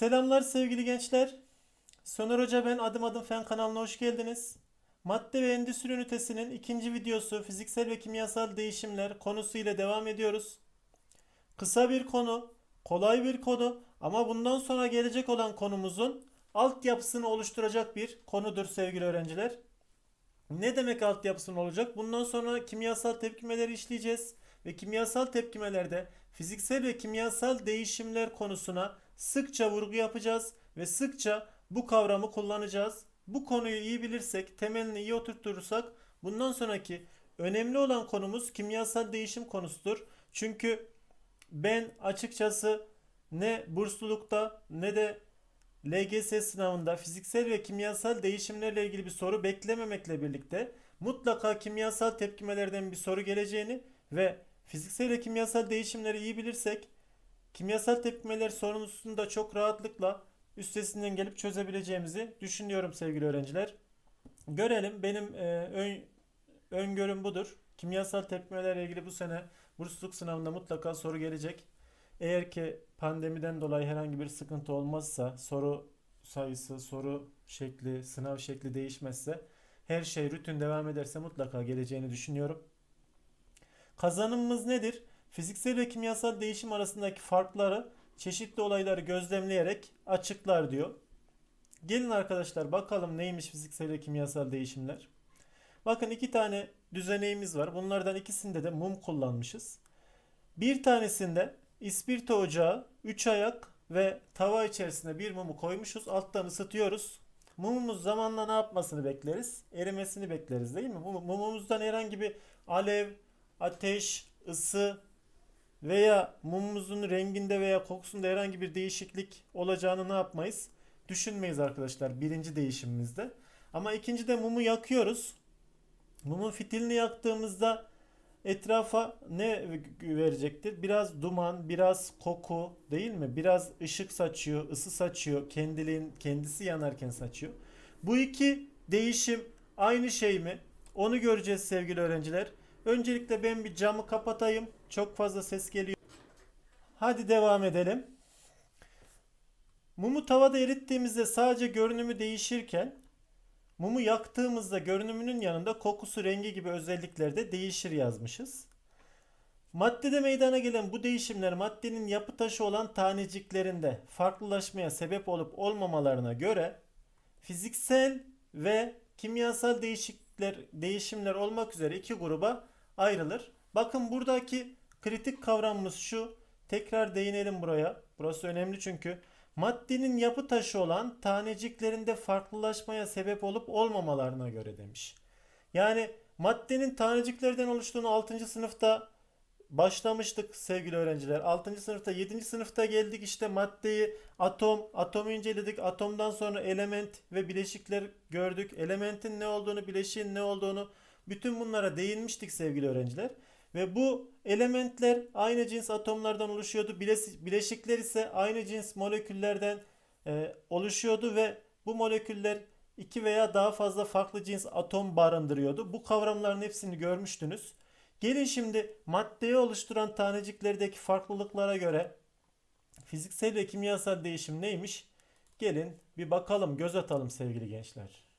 Selamlar sevgili gençler. Soner Hoca ben Adım Adım Fen kanalına hoş geldiniz. Madde ve endüstri ünitesinin ikinci videosu fiziksel ve kimyasal değişimler konusu ile devam ediyoruz. Kısa bir konu, kolay bir konu ama bundan sonra gelecek olan konumuzun altyapısını oluşturacak bir konudur sevgili öğrenciler. Ne demek altyapısını olacak? Bundan sonra kimyasal tepkimeleri işleyeceğiz ve kimyasal tepkimelerde fiziksel ve kimyasal değişimler konusuna sıkça vurgu yapacağız ve sıkça bu kavramı kullanacağız. Bu konuyu iyi bilirsek, temelini iyi oturturursak bundan sonraki önemli olan konumuz kimyasal değişim konusudur. Çünkü ben açıkçası ne burslulukta ne de LGS sınavında fiziksel ve kimyasal değişimlerle ilgili bir soru beklememekle birlikte mutlaka kimyasal tepkimelerden bir soru geleceğini ve fiziksel ve kimyasal değişimleri iyi bilirsek kimyasal tepkimeler sorunusunu çok rahatlıkla üstesinden gelip çözebileceğimizi düşünüyorum sevgili öğrenciler. Görelim benim e, ön, öngörüm budur. Kimyasal tepkimelerle ilgili bu sene bursluluk sınavında mutlaka soru gelecek. Eğer ki pandemiden dolayı herhangi bir sıkıntı olmazsa, soru sayısı, soru şekli, sınav şekli değişmezse, her şey rutin devam ederse mutlaka geleceğini düşünüyorum. Kazanımımız nedir? Fiziksel ve kimyasal değişim arasındaki farkları çeşitli olayları gözlemleyerek açıklar diyor. Gelin arkadaşlar bakalım neymiş fiziksel ve kimyasal değişimler. Bakın iki tane düzeneğimiz var. Bunlardan ikisinde de mum kullanmışız. Bir tanesinde ispirto ocağı, 3 ayak ve tava içerisine bir mumu koymuşuz. Alttan ısıtıyoruz. Mumumuz zamanla ne yapmasını bekleriz? Erimesini bekleriz değil mi? Mum- Mumumuzdan herhangi bir alev, ateş, ısı veya mumumuzun renginde veya kokusunda herhangi bir değişiklik olacağını ne yapmayız? Düşünmeyiz arkadaşlar birinci değişimimizde. Ama ikincide mumu yakıyoruz. Mumun fitilini yaktığımızda etrafa ne verecektir? Biraz duman, biraz koku değil mi? Biraz ışık saçıyor, ısı saçıyor. Kendiliğin kendisi yanarken saçıyor. Bu iki değişim aynı şey mi? Onu göreceğiz sevgili öğrenciler. Öncelikle ben bir camı kapatayım. Çok fazla ses geliyor. Hadi devam edelim. Mumu tavada erittiğimizde sadece görünümü değişirken mumu yaktığımızda görünümünün yanında kokusu, rengi gibi özellikler de değişir yazmışız. Maddede meydana gelen bu değişimler maddenin yapı taşı olan taneciklerinde farklılaşmaya sebep olup olmamalarına göre fiziksel ve kimyasal değişiklikler, değişimler olmak üzere iki gruba ayrılır. Bakın buradaki kritik kavramımız şu. Tekrar değinelim buraya. Burası önemli çünkü maddenin yapı taşı olan taneciklerinde farklılaşmaya sebep olup olmamalarına göre demiş. Yani maddenin taneciklerden oluştuğunu 6. sınıfta başlamıştık sevgili öğrenciler. 6. sınıfta 7. sınıfta geldik işte maddeyi atom, atomu inceledik. Atomdan sonra element ve bileşikler gördük. Elementin ne olduğunu, bileşiğin ne olduğunu bütün bunlara değinmiştik sevgili öğrenciler. Ve bu elementler aynı cins atomlardan oluşuyordu. Bileş- Bileşikler ise aynı cins moleküllerden e, oluşuyordu ve bu moleküller iki veya daha fazla farklı cins atom barındırıyordu. Bu kavramların hepsini görmüştünüz. Gelin şimdi maddeyi oluşturan taneciklerdeki farklılıklara göre fiziksel ve kimyasal değişim neymiş? Gelin bir bakalım, göz atalım sevgili gençler.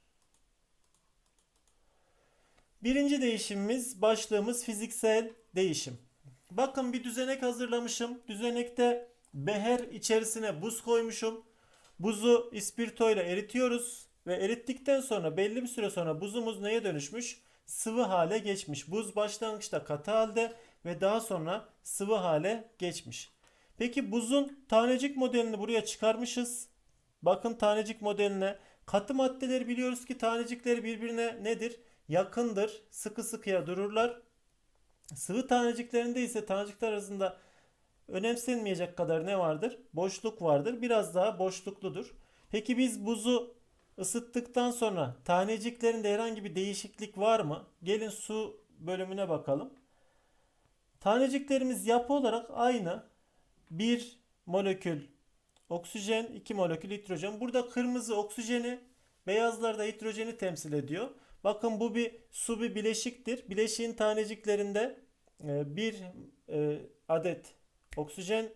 Birinci değişimimiz, başlığımız fiziksel değişim. Bakın bir düzenek hazırlamışım. Düzenekte beher içerisine buz koymuşum. Buzu ispirto ile eritiyoruz ve erittikten sonra belli bir süre sonra buzumuz neye dönüşmüş? Sıvı hale geçmiş. Buz başlangıçta katı halde ve daha sonra sıvı hale geçmiş. Peki buzun tanecik modelini buraya çıkarmışız. Bakın tanecik modeline. Katı maddeleri biliyoruz ki tanecikleri birbirine nedir? Yakındır. Sıkı sıkıya dururlar. Sıvı taneciklerinde ise tanecikler arasında önemsenmeyecek kadar ne vardır? Boşluk vardır. Biraz daha boşlukludur. Peki biz buzu ısıttıktan sonra taneciklerinde herhangi bir değişiklik var mı? Gelin su bölümüne bakalım. Taneciklerimiz yapı olarak aynı. Bir molekül oksijen, iki molekül hidrojen. Burada kırmızı oksijeni, beyazlar da hidrojeni temsil ediyor. Bakın bu bir su bir bileşiktir. Bileşiğin taneciklerinde e, bir e, adet oksijen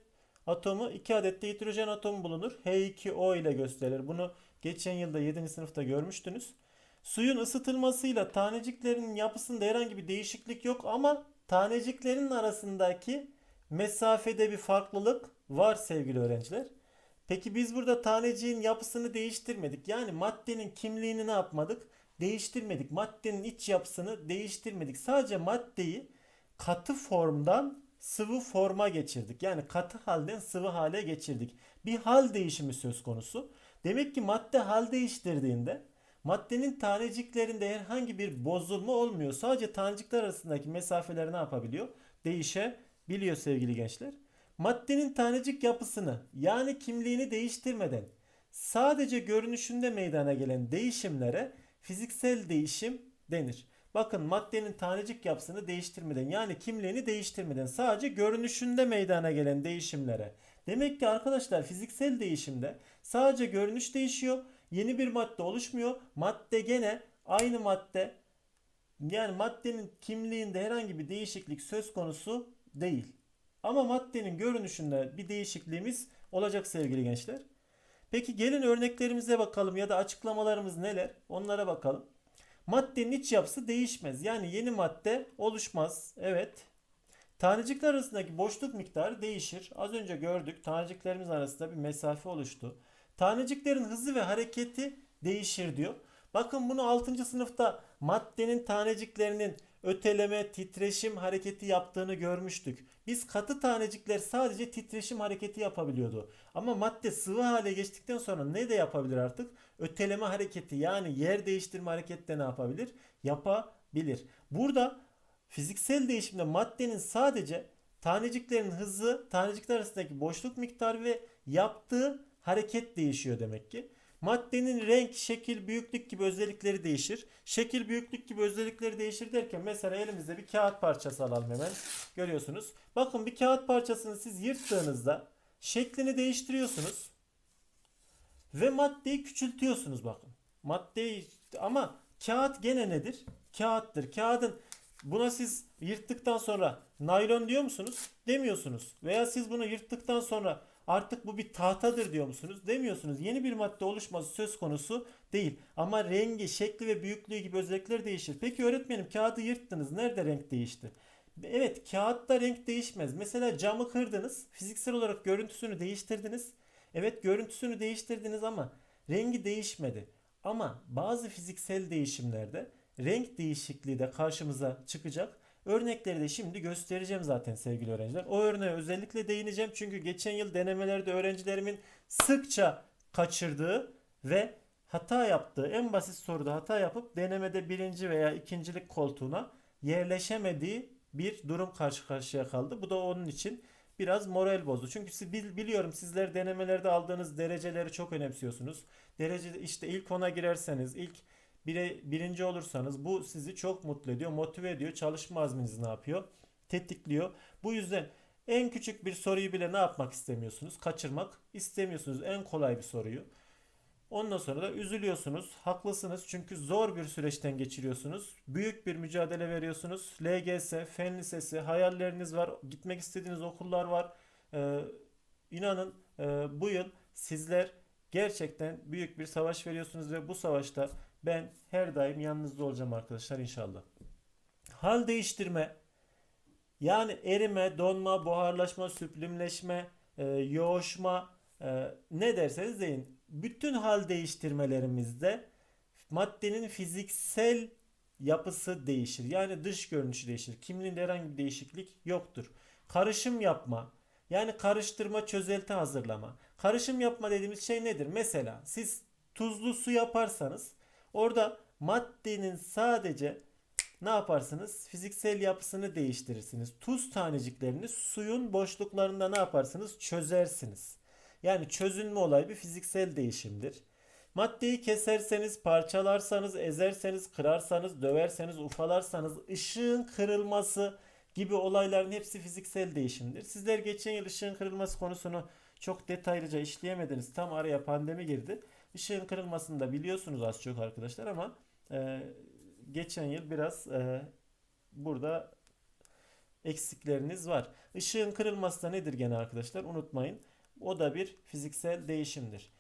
atomu 2 adet de hidrojen atomu bulunur. H2O ile gösterilir. Bunu geçen yılda 7. sınıfta görmüştünüz. Suyun ısıtılmasıyla taneciklerin yapısında herhangi bir değişiklik yok ama taneciklerin arasındaki mesafede bir farklılık var sevgili öğrenciler. Peki biz burada taneciğin yapısını değiştirmedik. Yani maddenin kimliğini ne yapmadık? Değiştirmedik. Maddenin iç yapısını değiştirmedik. Sadece maddeyi katı formdan sıvı forma geçirdik. Yani katı halden sıvı hale geçirdik. Bir hal değişimi söz konusu. Demek ki madde hal değiştirdiğinde maddenin taneciklerinde herhangi bir bozulma olmuyor. Sadece tanecikler arasındaki mesafeler ne yapabiliyor? Değişebiliyor sevgili gençler. Maddenin tanecik yapısını yani kimliğini değiştirmeden sadece görünüşünde meydana gelen değişimlere fiziksel değişim denir. Bakın maddenin tanecik yapısını değiştirmeden yani kimliğini değiştirmeden sadece görünüşünde meydana gelen değişimlere. Demek ki arkadaşlar fiziksel değişimde sadece görünüş değişiyor. Yeni bir madde oluşmuyor. Madde gene aynı madde. Yani maddenin kimliğinde herhangi bir değişiklik söz konusu değil. Ama maddenin görünüşünde bir değişikliğimiz olacak sevgili gençler. Peki gelin örneklerimize bakalım ya da açıklamalarımız neler? Onlara bakalım. Maddenin iç yapısı değişmez. Yani yeni madde oluşmaz. Evet. Tanecikler arasındaki boşluk miktarı değişir. Az önce gördük. Taneciklerimiz arasında bir mesafe oluştu. Taneciklerin hızı ve hareketi değişir diyor. Bakın bunu 6. sınıfta maddenin taneciklerinin öteleme, titreşim hareketi yaptığını görmüştük. Biz katı tanecikler sadece titreşim hareketi yapabiliyordu. Ama madde sıvı hale geçtikten sonra ne de yapabilir artık? Öteleme hareketi yani yer değiştirme hareketi de ne yapabilir? Yapabilir. Burada fiziksel değişimde maddenin sadece taneciklerin hızı, tanecikler arasındaki boşluk miktarı ve yaptığı hareket değişiyor demek ki. Maddenin renk, şekil, büyüklük gibi özellikleri değişir. Şekil, büyüklük gibi özellikleri değişir derken mesela elimizde bir kağıt parçası alalım hemen. Görüyorsunuz. Bakın bir kağıt parçasını siz yırttığınızda şeklini değiştiriyorsunuz. Ve maddeyi küçültüyorsunuz bakın. Maddeyi ama kağıt gene nedir? Kağıttır. Kağıdın buna siz yırttıktan sonra naylon diyor musunuz? Demiyorsunuz. Veya siz bunu yırttıktan sonra artık bu bir tahtadır diyor musunuz? Demiyorsunuz. Yeni bir madde oluşması söz konusu değil. Ama rengi, şekli ve büyüklüğü gibi özellikler değişir. Peki öğretmenim kağıdı yırttınız. Nerede renk değişti? Evet kağıtta renk değişmez. Mesela camı kırdınız. Fiziksel olarak görüntüsünü değiştirdiniz. Evet görüntüsünü değiştirdiniz ama rengi değişmedi. Ama bazı fiziksel değişimlerde renk değişikliği de karşımıza çıkacak. Örnekleri de şimdi göstereceğim zaten sevgili öğrenciler. O örneğe özellikle değineceğim çünkü geçen yıl denemelerde öğrencilerimin sıkça kaçırdığı ve hata yaptığı en basit soruda hata yapıp denemede birinci veya ikincilik koltuğuna yerleşemediği bir durum karşı karşıya kaldı. Bu da onun için biraz moral bozdu. Çünkü siz biliyorum sizler denemelerde aldığınız dereceleri çok önemsiyorsunuz. Derece işte ilk ona girerseniz, ilk bire, birinci olursanız bu sizi çok mutlu ediyor, motive ediyor. Çalışma azminizi ne yapıyor? Tetikliyor. Bu yüzden en küçük bir soruyu bile ne yapmak istemiyorsunuz? Kaçırmak istemiyorsunuz. En kolay bir soruyu. Ondan sonra da üzülüyorsunuz. Haklısınız çünkü zor bir süreçten geçiriyorsunuz. Büyük bir mücadele veriyorsunuz. LGS, fen lisesi, hayalleriniz var. Gitmek istediğiniz okullar var. Ee, inanın e, bu yıl sizler gerçekten büyük bir savaş veriyorsunuz ve bu savaşta ben her daim yanınızda olacağım arkadaşlar inşallah. Hal değiştirme yani erime, donma, buharlaşma, süplimleşme, e, yoğuşma e, ne derseniz deyin. Bütün hal değiştirmelerimizde maddenin fiziksel yapısı değişir. Yani dış görünüşü değişir. Kimliğinde herhangi bir değişiklik yoktur. Karışım yapma. Yani karıştırma, çözelti hazırlama. Karışım yapma dediğimiz şey nedir? Mesela siz tuzlu su yaparsanız orada maddenin sadece ne yaparsınız? Fiziksel yapısını değiştirirsiniz. Tuz taneciklerini suyun boşluklarında ne yaparsınız? Çözersiniz. Yani çözünme olayı bir fiziksel değişimdir. Maddeyi keserseniz, parçalarsanız, ezerseniz, kırarsanız, döverseniz, ufalarsanız, ışığın kırılması gibi olayların hepsi fiziksel değişimdir. Sizler geçen yıl ışığın kırılması konusunu çok detaylıca işleyemediniz. Tam araya pandemi girdi. Işığın kırılmasını da biliyorsunuz az çok arkadaşlar ama e, geçen yıl biraz e, burada eksikleriniz var. Işığın kırılması da nedir gene arkadaşlar? Unutmayın. O da bir fiziksel değişimdir.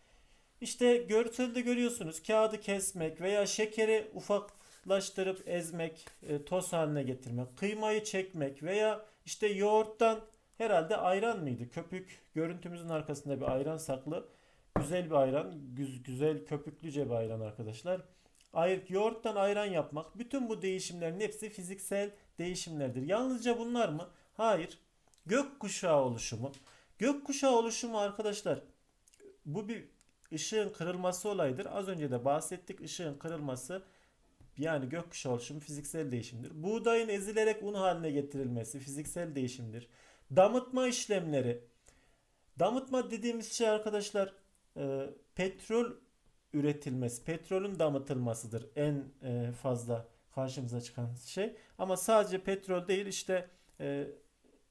İşte görselde görüyorsunuz kağıdı kesmek veya şekeri ufaklaştırıp ezmek, e, toz haline getirmek, kıymayı çekmek veya işte yoğurttan herhalde ayran mıydı? Köpük görüntümüzün arkasında bir ayran saklı. Güzel bir ayran, güz- güzel köpüklüce bir ayran arkadaşlar. Ay, yoğurttan ayran yapmak, bütün bu değişimlerin hepsi fiziksel değişimlerdir. Yalnızca bunlar mı? Hayır. Gökkuşağı oluşumu. Gökkuşağı oluşumu arkadaşlar bu bir ışığın kırılması olayıdır. Az önce de bahsettik ışığın kırılması yani gökkuşağı oluşumu fiziksel değişimdir. Buğdayın ezilerek un haline getirilmesi fiziksel değişimdir. Damıtma işlemleri. Damıtma dediğimiz şey arkadaşlar e, petrol üretilmesi, petrolün damıtılmasıdır en e, fazla karşımıza çıkan şey. Ama sadece petrol değil işte e,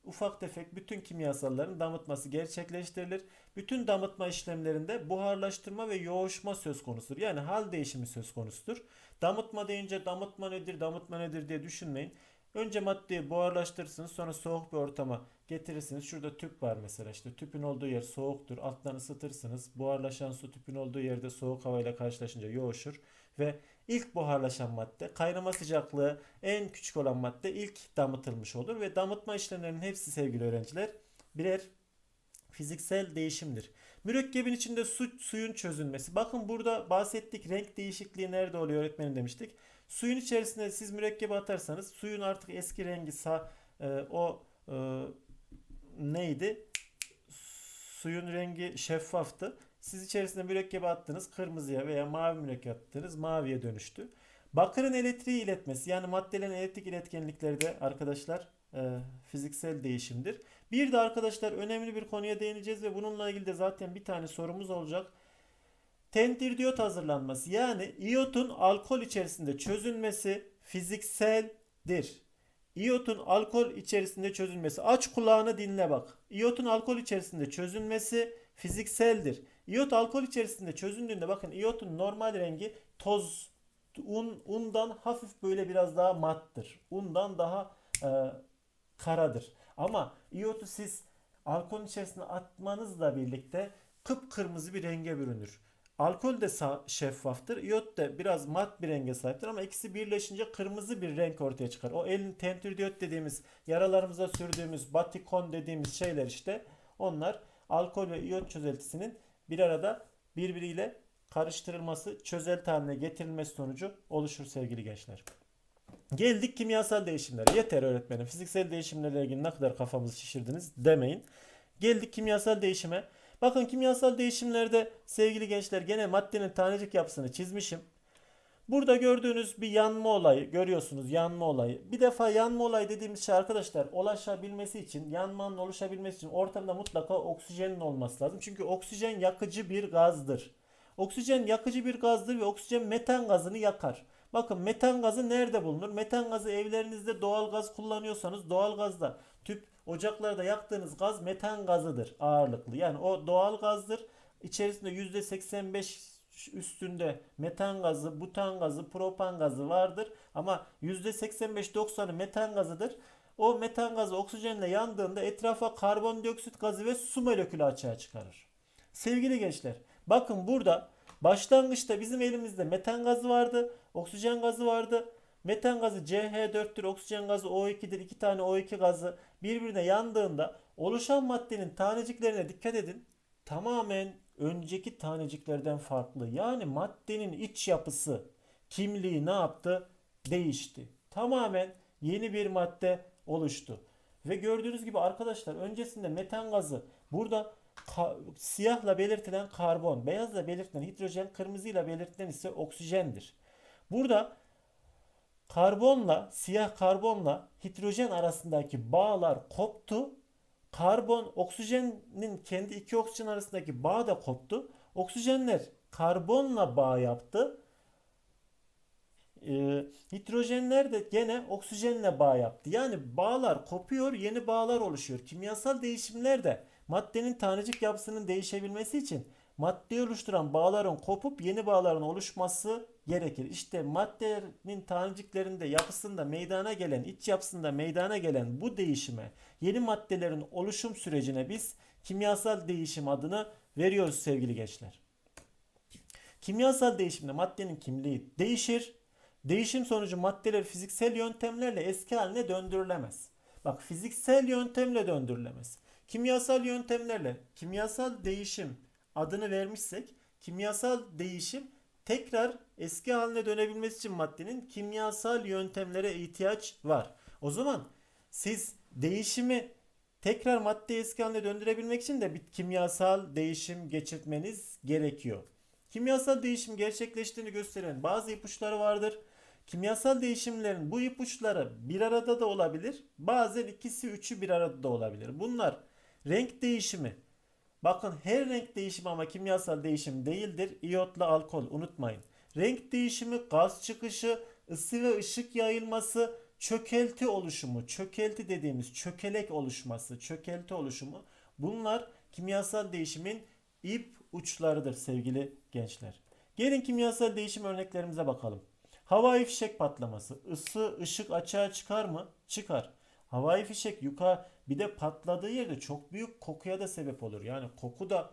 ufak tefek bütün kimyasalların damıtması gerçekleştirilir. Bütün damıtma işlemlerinde buharlaştırma ve yoğuşma söz konusudur. Yani hal değişimi söz konusudur. Damıtma deyince damıtma nedir, damıtma nedir diye düşünmeyin. Önce maddeyi buharlaştırırsınız sonra soğuk bir ortama getirirsiniz. Şurada tüp var mesela işte tüpün olduğu yer soğuktur. Alttan ısıtırsınız. Buharlaşan su tüpün olduğu yerde soğuk havayla karşılaşınca yoğuşur. Ve ilk buharlaşan madde kaynama sıcaklığı en küçük olan madde ilk damıtılmış olur. Ve damıtma işlemlerinin hepsi sevgili öğrenciler birer fiziksel değişimdir. Mürekkebin içinde su, suyun çözünmesi. Bakın burada bahsettik renk değişikliği nerede oluyor öğretmenim demiştik. Suyun içerisine siz mürekkebi atarsanız suyun artık eski rengi sa, e, o e, neydi? Suyun rengi şeffaftı. Siz içerisine mürekkebi attınız kırmızıya veya mavi mürekkep attınız maviye dönüştü. Bakırın elektriği iletmesi yani maddelerin elektrik iletkenlikleri de arkadaşlar e, fiziksel değişimdir. Bir de arkadaşlar önemli bir konuya değineceğiz ve bununla ilgili de zaten bir tane sorumuz olacak. Tentir diyot hazırlanması yani iyotun alkol içerisinde çözülmesi fizikseldir. İyotun alkol içerisinde çözülmesi. Aç kulağını dinle bak. İyotun alkol içerisinde çözülmesi fizikseldir. İyot alkol içerisinde çözündüğünde bakın iyotun normal rengi toz un undan hafif böyle biraz daha mattır. Undan daha e, karadır. Ama iyotu siz alkolün içerisine atmanızla birlikte kıpkırmızı bir renge bürünür. Alkol de şeffaftır. İyot da biraz mat bir renge sahiptir ama ikisi birleşince kırmızı bir renk ortaya çıkar. O elin tentürdiyot dediğimiz yaralarımıza sürdüğümüz batikon dediğimiz şeyler işte onlar alkol ve iyot çözeltisinin bir arada birbiriyle karıştırılması, çözelti haline getirilmesi sonucu oluşur sevgili gençler. Geldik kimyasal değişimlere. Yeter öğretmenim. Fiziksel değişimlerle ilgili ne kadar kafamızı şişirdiniz demeyin. Geldik kimyasal değişime. Bakın kimyasal değişimlerde sevgili gençler gene maddenin tanecik yapısını çizmişim. Burada gördüğünüz bir yanma olayı görüyorsunuz yanma olayı. Bir defa yanma olayı dediğimiz şey arkadaşlar ulaşabilmesi için yanmanın oluşabilmesi için ortamda mutlaka oksijenin olması lazım. Çünkü oksijen yakıcı bir gazdır. Oksijen yakıcı bir gazdır ve oksijen metan gazını yakar. Bakın metan gazı nerede bulunur? Metan gazı evlerinizde doğal gaz kullanıyorsanız doğal gazda tüp ocaklarda yaktığınız gaz metan gazıdır ağırlıklı. Yani o doğal gazdır. İçerisinde %85 üstünde metan gazı, butan gazı, propan gazı vardır. Ama %85-90'ı metan gazıdır. O metan gazı oksijenle yandığında etrafa karbondioksit gazı ve su molekülü açığa çıkarır. Sevgili gençler, bakın burada başlangıçta bizim elimizde metan gazı vardı, oksijen gazı vardı. Metan gazı CH4'tür, oksijen gazı O2'dir. İki tane O2 gazı birbirine yandığında oluşan maddenin taneciklerine dikkat edin. Tamamen önceki taneciklerden farklı. Yani maddenin iç yapısı, kimliği ne yaptı? Değişti. Tamamen yeni bir madde oluştu. Ve gördüğünüz gibi arkadaşlar öncesinde metan gazı burada siyahla belirtilen karbon, beyazla belirtilen hidrojen, kırmızıyla belirtilen ise oksijendir. Burada karbonla, siyah karbonla hidrojen arasındaki bağlar koptu. Karbon, oksijenin kendi iki oksijen arasındaki bağ da koptu. Oksijenler karbonla bağ yaptı. Ee, hidrojenler de gene oksijenle bağ yaptı. Yani bağlar kopuyor, yeni bağlar oluşuyor. Kimyasal değişimler de maddenin tanecik yapısının değişebilmesi için maddeyi oluşturan bağların kopup yeni bağların oluşması gerekir. İşte maddenin taneciklerinde yapısında meydana gelen, iç yapısında meydana gelen bu değişime, yeni maddelerin oluşum sürecine biz kimyasal değişim adını veriyoruz sevgili gençler. Kimyasal değişimde maddenin kimliği değişir. Değişim sonucu maddeler fiziksel yöntemlerle eski haline döndürülemez. Bak fiziksel yöntemle döndürülemez. Kimyasal yöntemlerle kimyasal değişim adını vermişsek kimyasal değişim tekrar eski haline dönebilmesi için maddenin kimyasal yöntemlere ihtiyaç var. O zaman siz değişimi tekrar madde eski haline döndürebilmek için de bir kimyasal değişim geçirtmeniz gerekiyor. Kimyasal değişim gerçekleştiğini gösteren bazı ipuçları vardır. Kimyasal değişimlerin bu ipuçları bir arada da olabilir. Bazen ikisi üçü bir arada da olabilir. Bunlar renk değişimi. Bakın her renk değişimi ama kimyasal değişim değildir. İyotla alkol unutmayın. Renk değişimi, gaz çıkışı, ısı ve ışık yayılması, çökelti oluşumu, çökelti dediğimiz çökelek oluşması, çökelti oluşumu bunlar kimyasal değişimin ip uçlarıdır sevgili gençler. Gelin kimyasal değişim örneklerimize bakalım. Havai fişek patlaması. Isı, ışık açığa çıkar mı? Çıkar. Havai fişek yukarı bir de patladığı yerde çok büyük kokuya da sebep olur. Yani koku da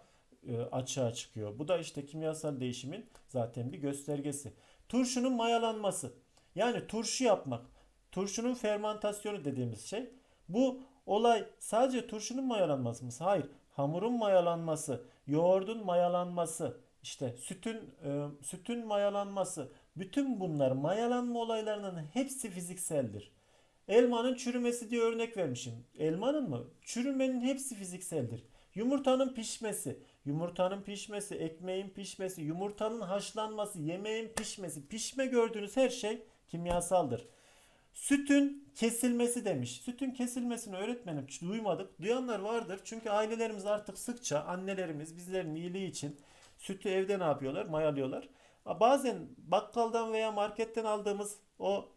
e, açığa çıkıyor. Bu da işte kimyasal değişimin zaten bir göstergesi. Turşunun mayalanması. Yani turşu yapmak. Turşunun fermentasyonu dediğimiz şey. Bu olay sadece turşunun mayalanması mı? Hayır. Hamurun mayalanması, yoğurdun mayalanması, işte sütün e, sütün mayalanması. Bütün bunlar mayalanma olaylarının hepsi fizikseldir. Elmanın çürümesi diye örnek vermişim. Elmanın mı? Çürümenin hepsi fizikseldir. Yumurtanın pişmesi, yumurtanın pişmesi, ekmeğin pişmesi, yumurtanın haşlanması, yemeğin pişmesi, pişme gördüğünüz her şey kimyasaldır. Sütün kesilmesi demiş. Sütün kesilmesini öğretmenim duymadık. Duyanlar vardır. Çünkü ailelerimiz artık sıkça annelerimiz bizlerin iyiliği için sütü evde ne yapıyorlar? Mayalıyorlar. Bazen bakkaldan veya marketten aldığımız o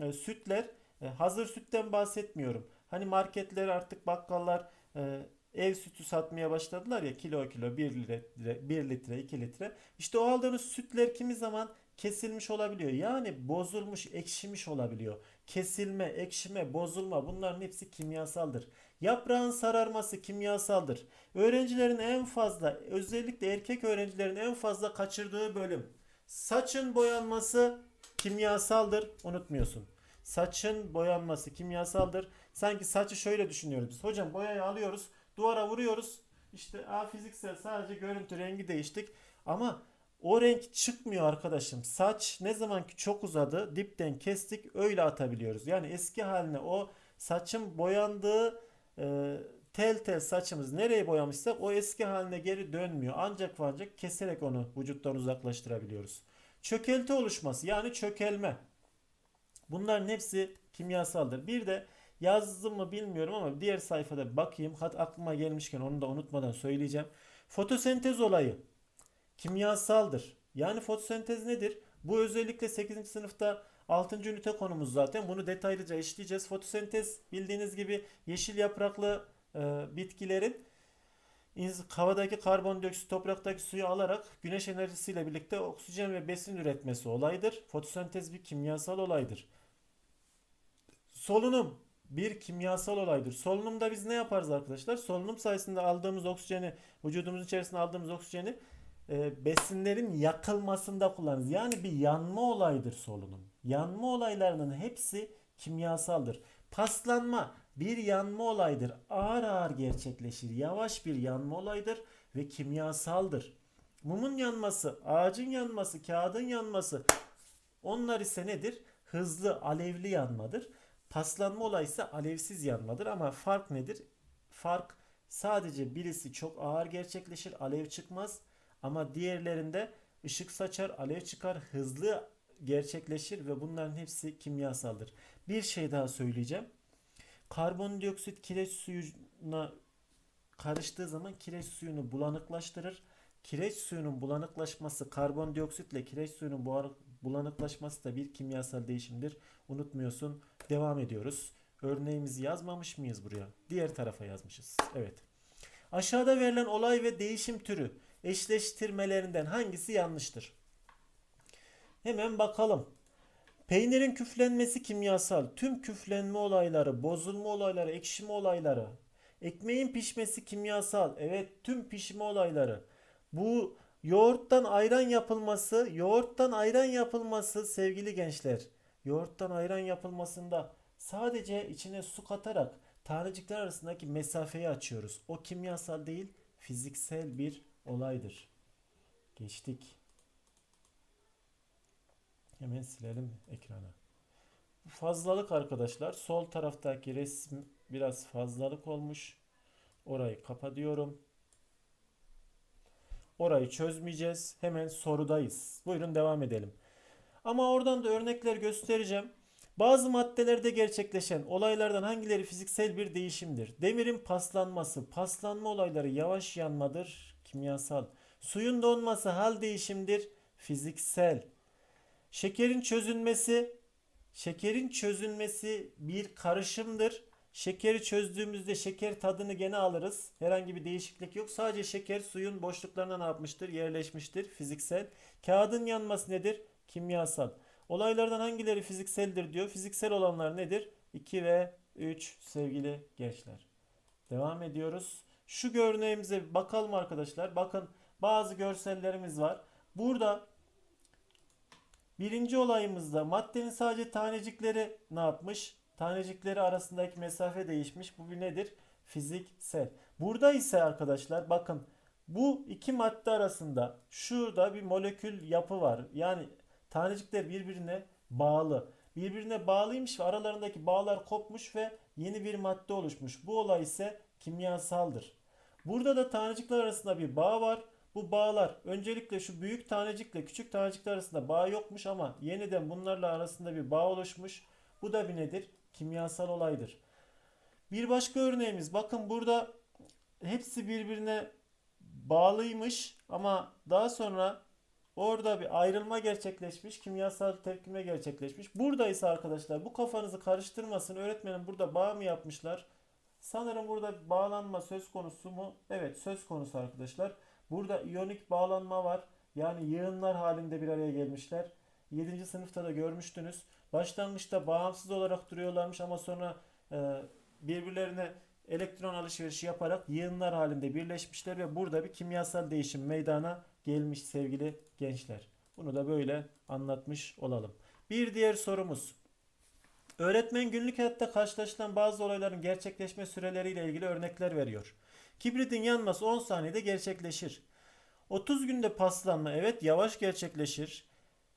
e, sütler e, hazır sütten bahsetmiyorum. Hani marketler artık bakkallar e, ev sütü satmaya başladılar ya kilo kilo 1 litre 1 litre 2 litre. İşte o aldığınız sütler kimi zaman kesilmiş olabiliyor. Yani bozulmuş, ekşimiş olabiliyor. Kesilme, ekşime, bozulma bunların hepsi kimyasaldır. Yaprağın sararması kimyasaldır. Öğrencilerin en fazla, özellikle erkek öğrencilerin en fazla kaçırdığı bölüm. Saçın boyanması kimyasaldır. Unutmuyorsun. Saçın boyanması kimyasaldır. Sanki saçı şöyle düşünüyoruz biz. Hocam boyayı alıyoruz, duvara vuruyoruz. İşte a fiziksel sadece görüntü rengi değiştik. Ama o renk çıkmıyor arkadaşım. Saç ne zaman ki çok uzadı dipten kestik öyle atabiliyoruz. Yani eski haline o saçın boyandığı e, tel tel saçımız nereye boyamışsak o eski haline geri dönmüyor. Ancak ancak keserek onu vücuttan uzaklaştırabiliyoruz. Çökelti oluşması yani çökelme. Bunların hepsi kimyasaldır. Bir de yazdım mı bilmiyorum ama diğer sayfada bakayım. Hat aklıma gelmişken onu da unutmadan söyleyeceğim. Fotosentez olayı kimyasaldır. Yani fotosentez nedir? Bu özellikle 8. sınıfta 6. ünite konumuz zaten. Bunu detaylıca işleyeceğiz. Fotosentez bildiğiniz gibi yeşil yapraklı e, bitkilerin havadaki karbondioksit topraktaki suyu alarak güneş enerjisiyle birlikte oksijen ve besin üretmesi olaydır. Fotosentez bir kimyasal olaydır. Solunum bir kimyasal olaydır. Solunumda biz ne yaparız arkadaşlar? Solunum sayesinde aldığımız oksijeni, vücudumuzun içerisinde aldığımız oksijeni e, besinlerin yakılmasında kullanırız. Yani bir yanma olaydır solunum. Yanma olaylarının hepsi kimyasaldır. Paslanma bir yanma olaydır. Ağır ağır gerçekleşir. Yavaş bir yanma olaydır ve kimyasaldır. Mumun yanması, ağacın yanması, kağıdın yanması onlar ise nedir? Hızlı, alevli yanmadır. Paslanma olayı ise alevsiz yanmadır ama fark nedir? Fark sadece birisi çok ağır gerçekleşir, alev çıkmaz. Ama diğerlerinde ışık saçar, alev çıkar, hızlı gerçekleşir ve bunların hepsi kimyasaldır. Bir şey daha söyleyeceğim. Karbondioksit kireç suyuna karıştığı zaman kireç suyunu bulanıklaştırır. Kireç suyunun bulanıklaşması karbondioksitle kireç suyunun bulanık- bulanıklaşması da bir kimyasal değişimdir. Unutmuyorsun. Devam ediyoruz. Örneğimizi yazmamış mıyız buraya? Diğer tarafa yazmışız. Evet. Aşağıda verilen olay ve değişim türü eşleştirmelerinden hangisi yanlıştır? Hemen bakalım. Peynirin küflenmesi kimyasal. Tüm küflenme olayları, bozulma olayları, ekşime olayları. Ekmeğin pişmesi kimyasal. Evet, tüm pişme olayları. Bu yoğurttan ayran yapılması, yoğurttan ayran yapılması sevgili gençler. Yoğurttan ayran yapılmasında sadece içine su katarak tanecikler arasındaki mesafeyi açıyoruz. O kimyasal değil, fiziksel bir olaydır. Geçtik. Hemen silelim ekranı. Fazlalık arkadaşlar. Sol taraftaki resim biraz fazlalık olmuş. Orayı kapatıyorum. Orayı çözmeyeceğiz. Hemen sorudayız. Buyurun devam edelim. Ama oradan da örnekler göstereceğim. Bazı maddelerde gerçekleşen olaylardan hangileri fiziksel bir değişimdir? Demirin paslanması, paslanma olayları yavaş yanmadır, kimyasal. Suyun donması hal değişimdir, fiziksel. Şekerin çözünmesi, şekerin çözünmesi bir karışımdır. Şekeri çözdüğümüzde şeker tadını gene alırız. Herhangi bir değişiklik yok. Sadece şeker suyun boşluklarına ne yapmıştır? Yerleşmiştir. Fiziksel. Kağıdın yanması nedir? Kimyasal. Olaylardan hangileri fizikseldir diyor. Fiziksel olanlar nedir? 2 ve 3 sevgili gençler. Devam ediyoruz. Şu görneğimize bir bakalım arkadaşlar. Bakın bazı görsellerimiz var. Burada birinci olayımızda maddenin sadece tanecikleri ne yapmış? Tanecikleri arasındaki mesafe değişmiş. Bu bir nedir? Fiziksel. Burada ise arkadaşlar bakın bu iki madde arasında şurada bir molekül yapı var. Yani tanecikler birbirine bağlı. Birbirine bağlıymış ve aralarındaki bağlar kopmuş ve yeni bir madde oluşmuş. Bu olay ise kimyasaldır. Burada da tanecikler arasında bir bağ var. Bu bağlar öncelikle şu büyük tanecikle küçük tanecikler arasında bağ yokmuş ama yeniden bunlarla arasında bir bağ oluşmuş. Bu da bir nedir? Kimyasal olaydır. Bir başka örneğimiz bakın burada hepsi birbirine bağlıymış ama daha sonra orada bir ayrılma gerçekleşmiş, kimyasal tepkime gerçekleşmiş. Burada ise arkadaşlar bu kafanızı karıştırmasın. Öğretmenim burada bağ mı yapmışlar? Sanırım burada bağlanma söz konusu mu? Evet söz konusu arkadaşlar. Burada iyonik bağlanma var. Yani yığınlar halinde bir araya gelmişler. 7. sınıfta da görmüştünüz. Başlangıçta bağımsız olarak duruyorlarmış ama sonra e, birbirlerine elektron alışverişi yaparak yığınlar halinde birleşmişler ve burada bir kimyasal değişim meydana gelmiş sevgili gençler. Bunu da böyle anlatmış olalım. Bir diğer sorumuz. Öğretmen günlük hayatta karşılaşılan bazı olayların gerçekleşme süreleriyle ilgili örnekler veriyor. Kibritin yanması 10 saniyede gerçekleşir. 30 günde paslanma evet yavaş gerçekleşir.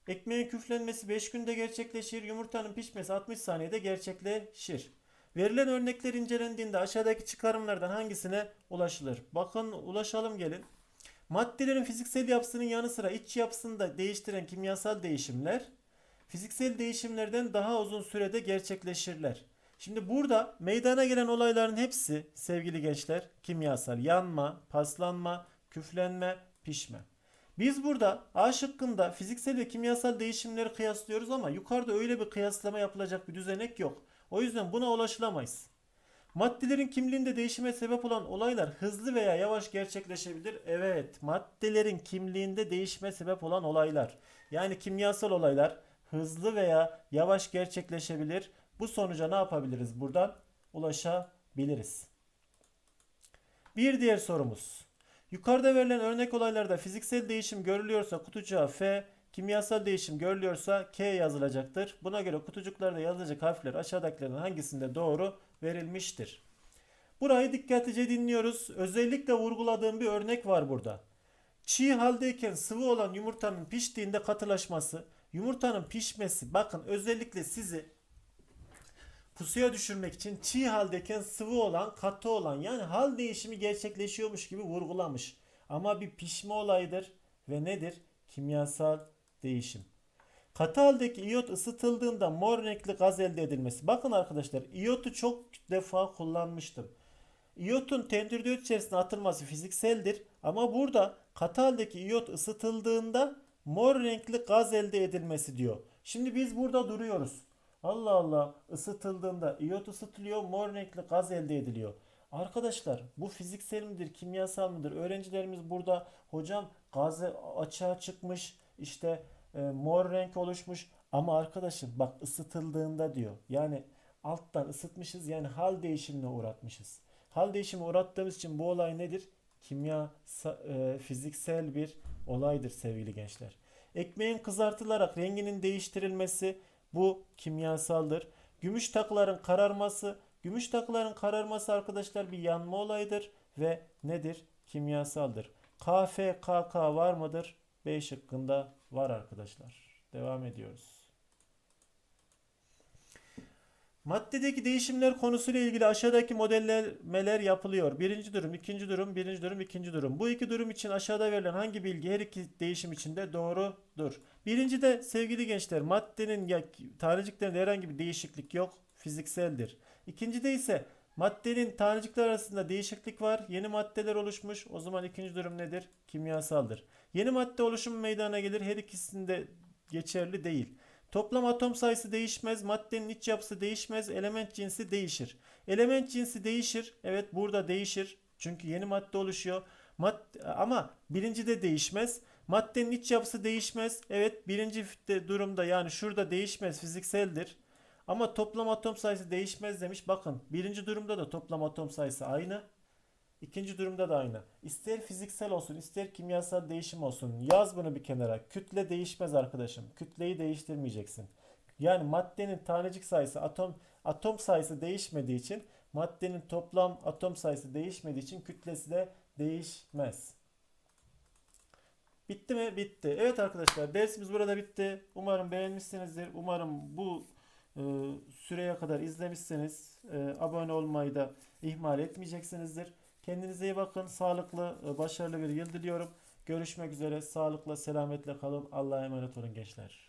Ekmeğin küflenmesi 5 günde gerçekleşir. Yumurtanın pişmesi 60 saniyede gerçekleşir. Verilen örnekler incelendiğinde aşağıdaki çıkarımlardan hangisine ulaşılır? Bakın ulaşalım gelin. Maddelerin fiziksel yapısının yanı sıra iç yapısını da değiştiren kimyasal değişimler fiziksel değişimlerden daha uzun sürede gerçekleşirler. Şimdi burada meydana gelen olayların hepsi sevgili gençler kimyasal yanma, paslanma, küflenme, pişme. Biz burada A şıkkında fiziksel ve kimyasal değişimleri kıyaslıyoruz ama yukarıda öyle bir kıyaslama yapılacak bir düzenek yok. O yüzden buna ulaşılamayız. Maddelerin kimliğinde değişime sebep olan olaylar hızlı veya yavaş gerçekleşebilir. Evet, maddelerin kimliğinde değişime sebep olan olaylar. Yani kimyasal olaylar hızlı veya yavaş gerçekleşebilir. Bu sonuca ne yapabiliriz buradan? Ulaşabiliriz. Bir diğer sorumuz. Yukarıda verilen örnek olaylarda fiziksel değişim görülüyorsa kutucuğa F, kimyasal değişim görülüyorsa K yazılacaktır. Buna göre kutucuklarda yazılacak harfler aşağıdakilerden hangisinde doğru verilmiştir? Burayı dikkatlice dinliyoruz. Özellikle vurguladığım bir örnek var burada. Çiğ haldeyken sıvı olan yumurtanın piştiğinde katılaşması, yumurtanın pişmesi bakın özellikle sizi pusuya düşürmek için çiğ haldeyken sıvı olan, katı olan yani hal değişimi gerçekleşiyormuş gibi vurgulamış. Ama bir pişme olayıdır ve nedir? Kimyasal değişim. Katı haldeki iyot ısıtıldığında mor renkli gaz elde edilmesi. Bakın arkadaşlar iyotu çok defa kullanmıştım. İyotun tendürdiyot içerisine atılması fizikseldir ama burada katı haldeki iyot ısıtıldığında mor renkli gaz elde edilmesi diyor. Şimdi biz burada duruyoruz. Allah Allah ısıtıldığında iyot ısıtılıyor mor renkli gaz elde ediliyor. Arkadaşlar bu fiziksel midir, kimyasal mıdır? Öğrencilerimiz burada hocam gazı açığa çıkmış, işte e, mor renk oluşmuş ama arkadaşım bak ısıtıldığında diyor. Yani alttan ısıtmışız yani hal değişimine uğratmışız. Hal değişimine uğrattığımız için bu olay nedir? Kimya, e, fiziksel bir olaydır sevgili gençler. Ekmeğin kızartılarak renginin değiştirilmesi bu kimyasaldır. Gümüş takıların kararması, gümüş takıların kararması arkadaşlar bir yanma olayıdır ve nedir? Kimyasaldır. KFKK var mıdır? B şıkkında var arkadaşlar. Devam ediyoruz. Maddedeki değişimler konusuyla ilgili aşağıdaki modellemeler yapılıyor. Birinci durum, ikinci durum, birinci durum, ikinci durum. Bu iki durum için aşağıda verilen hangi bilgi her iki değişim için de doğrudur? Birinci de sevgili gençler maddenin ya taneciklerinde herhangi bir değişiklik yok. Fizikseldir. İkincide ise maddenin tanecikler arasında değişiklik var. Yeni maddeler oluşmuş. O zaman ikinci durum nedir? Kimyasaldır. Yeni madde oluşumu meydana gelir. Her ikisinde geçerli değil. Toplam atom sayısı değişmez, maddenin iç yapısı değişmez, element cinsi değişir. Element cinsi değişir, evet burada değişir. Çünkü yeni madde oluşuyor. Mad ama birinci de değişmez. Maddenin iç yapısı değişmez. Evet birinci durumda yani şurada değişmez, fizikseldir. Ama toplam atom sayısı değişmez demiş. Bakın birinci durumda da toplam atom sayısı aynı. İkinci durumda da aynı. İster fiziksel olsun, ister kimyasal değişim olsun. Yaz bunu bir kenara. Kütle değişmez arkadaşım. Kütleyi değiştirmeyeceksin. Yani maddenin tanecik sayısı, atom atom sayısı değişmediği için maddenin toplam atom sayısı değişmediği için kütlesi de değişmez. Bitti mi? Bitti. Evet arkadaşlar dersimiz burada bitti. Umarım beğenmişsinizdir. Umarım bu e, süreye kadar izlemişseniz e, abone olmayı da ihmal etmeyeceksinizdir. Kendinize iyi bakın. Sağlıklı, e, başarılı bir yıl diliyorum. Görüşmek üzere. Sağlıkla, selametle kalın. Allah'a emanet olun gençler.